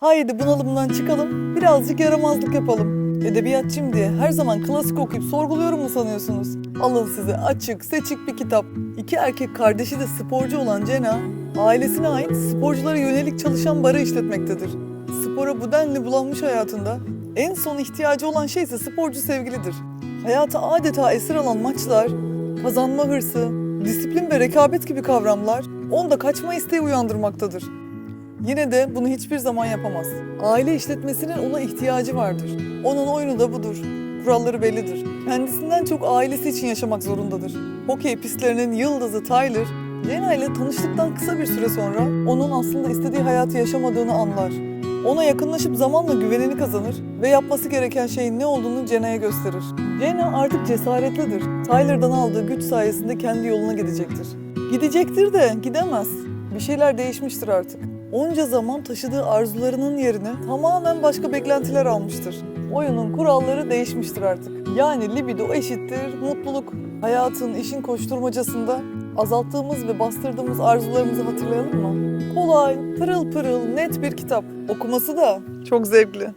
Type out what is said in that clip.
Haydi bunalımdan çıkalım, birazcık yaramazlık yapalım. Edebiyatçıyım diye her zaman klasik okuyup sorguluyorum mu sanıyorsunuz? Alın size açık, seçik bir kitap. İki erkek kardeşi de sporcu olan Cena, ailesine ait sporculara yönelik çalışan bara işletmektedir. Spora bu denli bulanmış hayatında en son ihtiyacı olan şey ise sporcu sevgilidir. Hayatı adeta esir alan maçlar, kazanma hırsı, disiplin ve rekabet gibi kavramlar onda kaçma isteği uyandırmaktadır. Yine de bunu hiçbir zaman yapamaz. Aile işletmesinin ona ihtiyacı vardır. Onun oyunu da budur. Kuralları bellidir. Kendisinden çok ailesi için yaşamak zorundadır. Hokey pistlerinin yıldızı Tyler, Jenna ile tanıştıktan kısa bir süre sonra onun aslında istediği hayatı yaşamadığını anlar. Ona yakınlaşıp zamanla güvenini kazanır ve yapması gereken şeyin ne olduğunu Jenna'ya gösterir. Jenna artık cesaretlidir. Tyler'dan aldığı güç sayesinde kendi yoluna gidecektir. Gidecektir de gidemez. Bir şeyler değişmiştir artık. Onca zaman taşıdığı arzularının yerine tamamen başka beklentiler almıştır. Oyunun kuralları değişmiştir artık. Yani libido eşittir mutluluk. Hayatın, işin koşturmacasında azalttığımız ve bastırdığımız arzularımızı hatırlayalım mı? Kolay, pırıl pırıl, net bir kitap. Okuması da çok zevkli.